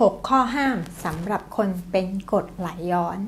6 ข้อห้ามสำหรับคนเป็นกรดไหลย้อน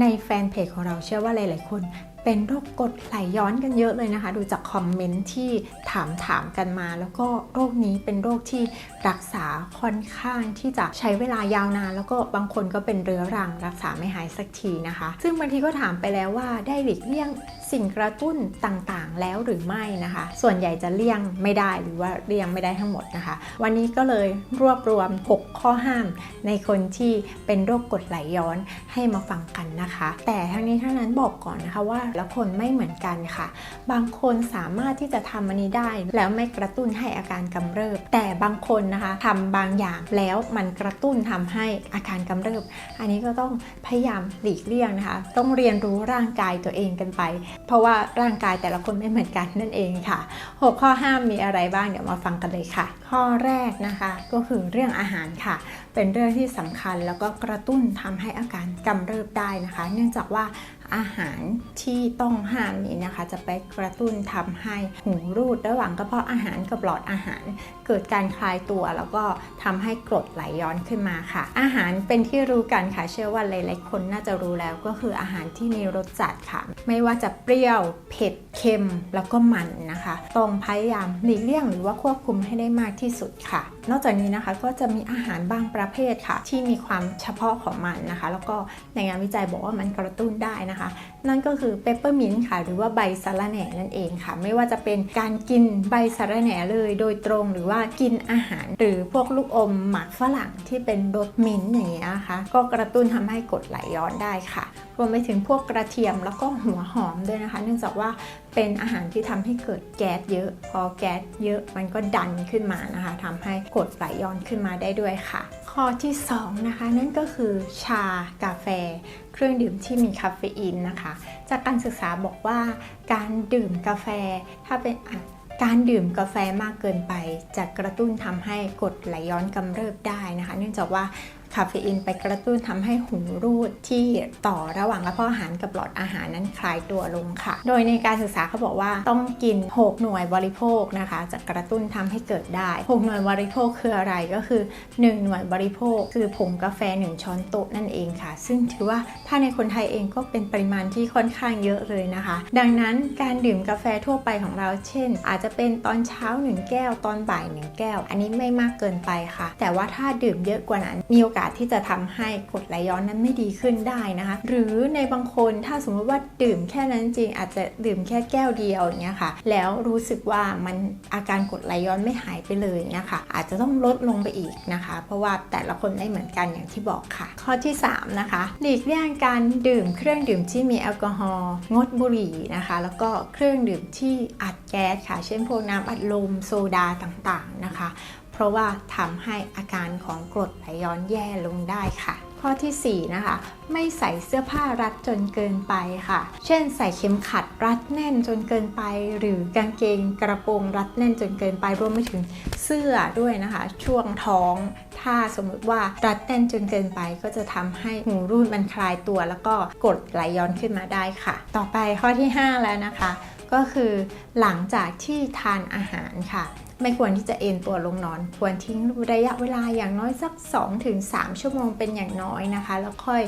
ในแฟนเพจของเราเชื่อว่าหลาย ๆ คน เป็นโรคกรดไหลย้อนกันเยอะเลยนะคะ ดูจากคอมเมนต์ที่ถามถามกันมา แล้วก็โรคนี้เป็นโรคที่รักษาค่อนข้างที่จะใช้เวลายาวนาน แล้วก็บางคนก็เป็นเรื้อรัง รักษาไม่หายสักทีนะคะ ซึ่งบางทีก็ถามไปแล้วว่าได้หลีกเลี่ยงสิ่งกระตุ้นต่างๆ แล้วหรือไม่นะคะ ส่วนใหญ่จะเลี่ยงไม่ได้หรือว่าเลี่ยงไม่ได้ทั้งหมดนะคะ วันนี้ก็เลยรวบรวม 6 ข้อห้าม ในคนที่เป็นโรคกรดไหลย้อนให้มาฟังกันนะคะ แต่ทั้งนี้ทั้งนั้นบอกก่อนนะคะว่าแล้วคนไม่เหมือนกันค่ะ บางคนสามารถที่จะทำอันนี้ได้ แล้วไม่กระตุ้นให้อาการกำเริบ แต่บางคนนะคะทำบางอย่างแล้วมันกระตุ้นทำให้อาการกำเริบ อันนี้ก็ต้องพยายามหลีกเลี่ยงนะคะ ต้องเรียนรู้ร่างกายตัวเองกันไป เพราะว่าร่างกายแต่ละคนไม่เหมือนกันนั่นเองค่ะ 6 ข้อห้ามมีอะไรบ้างเดี๋ยวมาฟังกันเลยค่ะ ข้อแรกนะคะก็คือเรื่องอาหารค่ะ เป็นเรื่องที่สำคัญแล้วก็กระตุ้นทำให้อาการกำเริบได้นะคะ เนื่องจากว่า อาหารที่ต้องห้ามนี้นะคะ จะไปกระตุ้นทำให้หูรูดระหว่างกระเพาะอาหารกับหลอดอาหาร เกิดการคลายตัวแล้วก็ทำให้กรดไหลย้อนขึ้นมาค่ะ อาหารเป็นที่รู้กันค่ะเชื่อว่าหลายๆคนน่าจะรู้แล้วก็คืออาหารที่มีรสจัดค่ะ ไม่ว่าจะเปรี้ยวเผ็ดเค็มแล้วก็มันนะคะต้องพยายามหลีกเลี่ยงหรือว่าควบคุมให้ได้มากที่สุดค่ะ นอกจากนี้นะคะก็จะมีอาหารบางประเภทค่ะ ที่มีความเฉพาะของมันนะคะ แล้วก็ในงานวิจัยบอกว่ามันกระตุ้นได้นะคะนั่นก็คือเปปเปอร์มินต์ค่ะ หรือว่าใบสะระแหน่นั่นเองค่ะ ไม่ว่าจะเป็นการกินใบสะระแหน่เลยโดยตรงหรือว่ากินอาหาร หรือพวกลูกอมหมักฝรั่งที่เป็นรสมิ้นท์อย่างเงี้ยนะคะก็กระตุ้นทำให้กดไหลย้อนได้ค่ะ รวมไปถึงพวกกระเทียมแล้วก็หัวหอมด้วยนะคะ เนื่องจากว่าเป็นอาหารที่ทำให้เกิดแก๊สเยอะ พอแก๊สเยอะมันก็ดันขึ้นมานะคะทำให้กดไหลย้อนขึ้นมาได้ด้วยค่ะ ข้อที่สองนะคะนั่นก็คือชากาแฟ เครื่องดื่มที่มีคาเฟอีนนะคะ จากการศึกษาบอกว่าการดื่มกาแฟถ้าเป็นการดื่มกาแฟมากเกินไป จะกระตุ้นทำให้กรดไหลย้อนกำเริบได้นะคะ เนื่องจากว่า คาเฟอีนไปกระตุ้นทำให้หูรูดที่ต่อระหว่างกระเพาะอาหารกับหลอดอาหารนั้นคลายตัวลงค่ะ โดยในการศึกษาเขาบอกว่าต้องกิน 6 หน่วยบริโภคนะคะ จะกระตุ้นทำให้เกิดได้ 6 หน่วยบริโภคคืออะไรก็คือ 1 หน่วยบริโภค คือผงกาแฟ 1 ช้อนโต๊ะนั่นเองค่ะ ซึ่งถือว่าถ้าในคนไทยเองก็เป็นปริมาณที่ค่อนข้างเยอะเลยนะคะ ดังนั้นการดื่มกาแฟทั่วไปของเราเช่น อาจจะเป็นตอนเช้า 1 แก้ว ตอนบ่าย 1 แก้ว อันนี้ไม่มากเกินไปค่ะ แต่ว่าถ้าดื่มเยอะกว่านั้นมีโอกาสที่จะทำให้กรดไหลย้อนนั้นไม่ดีขึ้นได้นะคะ หรือในบางคนถ้าสมมติว่าดื่มแค่นั้นจริง อาจจะดื่มแค่แก้วเดียวอย่างเงี้ยค่ะ แล้วรู้สึกว่ามันอาการกรดไหลย้อนไม่หายไปเลยเนี่ยค่ะ อาจจะต้องลดลงไปอีกนะคะ เพราะว่าแต่ละคนไม่เหมือนกันอย่างที่บอกค่ะ ข้อที่ 3 นะคะ หลีกเลี่ยงการดื่มเครื่องดื่มที่มีแอลกอฮอล์งดบุหรี่นะคะ แล้วก็เครื่องดื่มที่อัดแก๊สค่ะ เช่นพวกน้ำอัดลมโซดาต่างๆนะคะ ราะว่าทำให้อาการของกรดไหลย้อนแย่ลงได้ค่ะ ข้อทีสี่ 4 นะคะ ไม่ใส่เสื้อผ้ารัดจนเกินไปค่ะ เช่น ใส่เข็มขัดรัดแน่นจนเกินไป หรือกางเกงกระโปรงรัดแน่นจนเกินไปรวมไปถึงเสื้อด้วยนะคะ ช่วงท้องถ้าสมมุติว่ารัดแน่นจนเกินไปก็จะทำให้หูรูดมันคลายตัว แล้วก็กดไหลย้อนขึ้นมาได้ค่ะ ต่อไปข้อที่ 5 แล้วนะคะ ก็คือหลังจากที่ทานอาหารค่ะ ไม่ควรที่จะเอนตัวลงนอน ควรทิ้งระยะเวลาอย่างน้อยสัก 2-3 ชั่วโมงเป็นอย่างน้อยนะคะ แล้วค่อย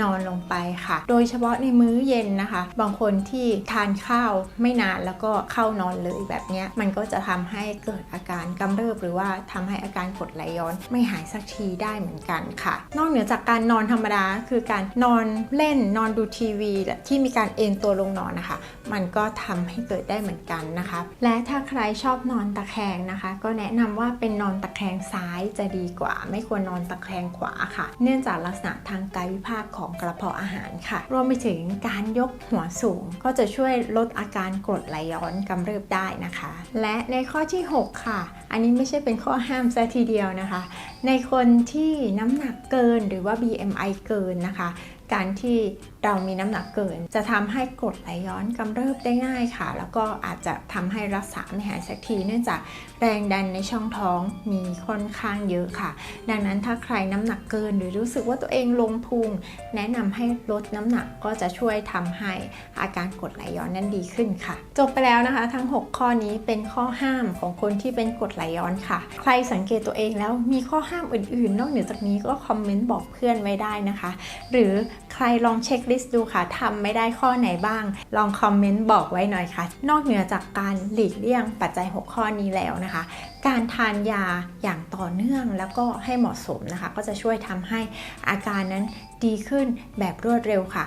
นอนลงไปค่ะ โดยเฉพาะในมื้อเย็นนะคะ บางคนที่ทานข้าวไม่นานแล้วก็เข้านอนเลยแบบนี้มันก็จะทำให้เกิดอาการกำเริบหรือว่าทำให้อาการกดไหลย้อน ไม่หายสักทีได้เหมือนกันค่ะ นอกเหนือจากการนอนธรรมดาคือการนอนเล่นนอนดูทีวีที่มีการเอนตัวลงนอนนะคะ มันก็ทำให้เกิดได้เหมือนกันนะคะ และถ้าใครชอบนอนตะแคงนะคะ ก็แนะนำว่าเป็นนอนตะแคงซ้ายจะดีกว่า ไม่ควรนอนตะแคงขวาค่ะ เนื่องจากลักษณะทางกายวิภาคของกระเพาะอาหารค่ะ รวมไปถึงการยกหัวสูง ก็จะช่วยลดอาการกรดไหลย้อนกำเริบได้นะคะ และในข้อที่ 6 ค่ะ อันนี้ไม่ใช่เป็นข้อห้ามซะทีเดียวนะคะ ในคนที่น้ำหนักเกินหรือว่า BMI เกินนะคะ การที่เรามีน้ำหนักเกิน จะทำให้กรดไหลย้อนกำเริบได้ง่ายค่ะ แล้วก็อาจจะทำให้รักษาไม่หายสักที เนื่องจากแรงดันในช่องท้องมีค่อนข้างเยอะค่ะ ดังนั้นถ้าใครน้ำหนักเกิน หรือรู้สึกว่าตัวเองลงพุงแนะนำให้ลดน้ำหนักก็จะช่วยทำให้อาการกรดไหลย้อนนั้นดีขึ้นค่ะ จบไปแล้วนะคะ ทั้ง 6 ข้อนี้เป็นข้อห้ามของคนที่เป็นกรดไหลย้อนค่ะ ใครสังเกตตัวเองแล้วมีข้อห้ามอื่นๆ นอกเหนือจากนี้ก็คอมเมนต์บอกเพื่อนไว้ได้นะคะ หรือ ใครลองเช็คลิสต์ดูค่ะทำไม่ได้ข้อไหนบ้าง ลองคอมเมนต์บอกไว้หน่อยค่ะ นอกเหนือจากการหลีกเลี่ยงปัจจัย 6 ข้อนี้แล้วนะคะ การทานยาอย่างต่อเนื่องแล้วก็ให้เหมาะสมนะคะ ก็จะช่วยทำให้อาการนั้นดีขึ้นแบบรวดเร็วค่ะ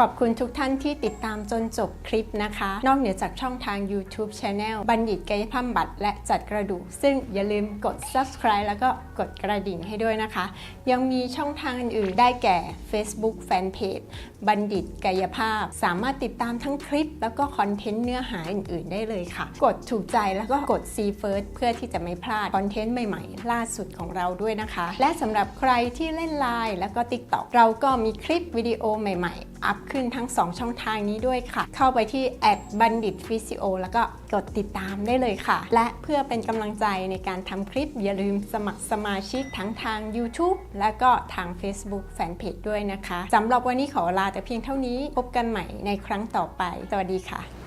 ขอบคุณทุกท่านที่ติดตามจนจบคลิปนะคะ นอกเหนือจากช่องทาง YouTube Channel บัณฑิตกายภาพบำบัดและจัดกระดูก ซึ่งอย่าลืมกด subscribe แล้วก็กดกระดิ่งให้ด้วยนะคะ ยังมีช่องทางอื่นๆได้แก่ Facebook Fanpage บัณฑิตกายภาพ สามารถติดตามทั้งคลิป แล้วก็คอนเทนต์เนื้อหาอื่น ๆ ได้เลยค่ะ กดถูกใจแล้วก็กด See First เพื่อที่จะไม่พลาดคอนเทนต์ใหม่ ๆ ล่าสุดของเราด้วยนะคะ และสำหรับใครที่เล่น Line แล้วก็ TikTok เราก็มีคลิปวิดีโอใหม่ ๆ อัพขึ้นทั้ง 2 ช่องทางนี้ด้วยค่ะ เข้าไปที่แอดบัณฑิตฟิสิโอแล้วก็กดติดตามได้เลยค่ะ และเพื่อเป็นกำลังใจในการทำคลิป อย่าลืมสมัครสมาชิกทั้งทาง YouTube และก็ทาง Facebook Fanpage ด้วยนะคะสำหรับวันนี้ขอลาแต่เพียงเท่านี้พบกันใหม่ในครั้งต่อไป สวัสดีค่ะ